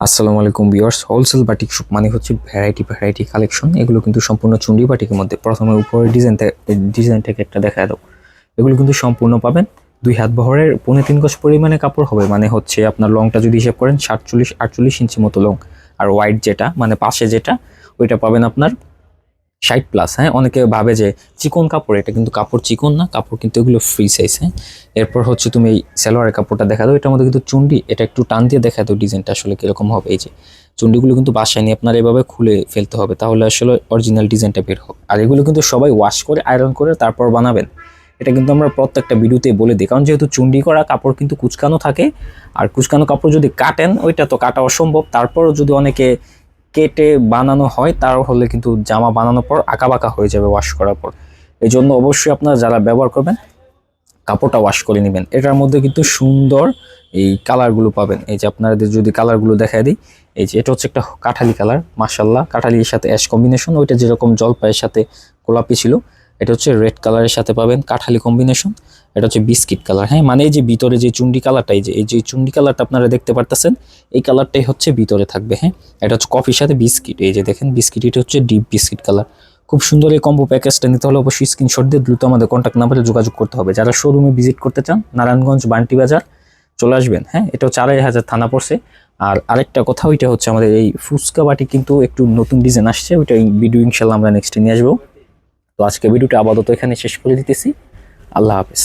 আসসালামু আলাইকুম viewers wholesale batik shop মানে হচ্ছে ভ্যারাইটি ভ্যারাইটি কালেকশন এগুলো কিন্তু সম্পূর্ণ চুন্ডি বাটিকের মধ্যে। প্রথমে উপরে ডিজাইন ডিজাইন থেকে একটা দেখা দাও। এগুলো কিন্তু সম্পূর্ণ পাবেন দুই হাত বহরের, পৌনে তিন গজ পরিমাণে কাপড় হবে। মানে হচ্ছে আপনার লংটা যদি হিসাব করেন, সাতচল্লিশ, আটচল্লিশ ইঞ্চি মতো লং আর হোয়াইট যেটা মানে পাশে যেটা, ওইটা পাবেন আপনার ষাট প্লাস হ্যাঁ? অনেকে ভাবে যে চিকন কাপড়, এটা কিন্তু কাপড় চিকন না, কাপড় কিন্তু এগুলো ফ্রি সাইজ হ্যাঁ? এরপর হচ্ছে তুমি এই সালোয়ারের কাপড়টা দেখা দাও, এটার মধ্যে কিন্তু চুন্ডি, এটা একটু টান দিয়ে দেখা দাও ডিজাইনটা আসলে কীরকম হবে, এই যে। চুন্ডিগুলো কিন্তু বাসায় নিয়ে আপনার এভাবে খুলে ফেলতে হবে, তাহলে আসলে অরিজিনাল ডিজাইনটা বের হবে। আর এগুলো কিন্তু সবাই ওয়াশ করে আয়রন করে, তারপর বানাবেন। এটা কিন্তু আমরা প্রত্যেকটা ভিডিওতে বলে দিই, কারণ যেহেতু চুন্ডি করা, কাপড় কিন্তু কুচকানো থাকে, আর কুচকানো কাপড় যদি কাটেন, ওইটা তো কাটা অসম্ভব। তারপরও যদি অনেকে কেটে বানানো হয়, তার হলে কিন্তু জামা বানানোর পর আঁকাবাঁকা হয়ে যাবে ওয়াশ করার পর। এই জন্য অবশ্যই আপনারা যারা ব্যবহার করবেন, কাপড়টা ওয়াশ করে নেবেন। এটার মধ্যে কিন্তু সুন্দর এই কালারগুলো পাবেন। এই যে আপনাদের যদি কালারগুলো দেখা দিই, এই যে এটা হচ্ছে একটা কাঠালি কালার মাসাল্লাহ কাঠালির সাথে অ্যাশ কম্বিনেশন ওইটা যেরকম জলপাইয়ের সাথে গোলাপি ছিল এটা হচ্ছে রেড কালারের সাথে পাবেন কাঠালি কম্বিনেশন এটা হচ্ছে বিস্কিট কালার হ্যাঁ? মানে এই যে ভিতরে যে চুন্ডি কালারটা এই যে এই যে চুন্ডি কালারটা আপনারা দেখতে পারতেছেন, এই কালারটাই হচ্ছে ভিতরে থাকবে হ্যাঁ? এটা হচ্ছে কফির সাথে বিস্কিট এই যে দেখেন বিস্কিট এটা হচ্ছে ডিপ বিস্কিট কালার খুব সুন্দর এই কম্বো প্যাকেজটা নিতে হলে অবশ্যই স্ক্রিনশট দিয়ে দ্রুত আমাদের কন্ট্যাক্ট নাম্বারে যোগাযোগ করতে হবে। যারা শোরুমে ভিজিট করতে চান, নারায়ণগঞ্জ বান্টি বাজার চলে আসবেন হ্যাঁ? এটা হচ্ছে আড়াই হাজার থানা পড়ছে। আর আরেকটা কথা, ওইটা হচ্ছে আমাদের এই ফুচকা বাটি কিন্তু একটু নতুন ডিজাইন আসছে, ওইটা ভিডিও ইনশাল্লাহ আমরা নেক্সট নিয়ে আসব। তো আজকে ভিডিওটা আপাতত এখানে শেষ করে দিতেছি। আল্লাহ হাফেজ।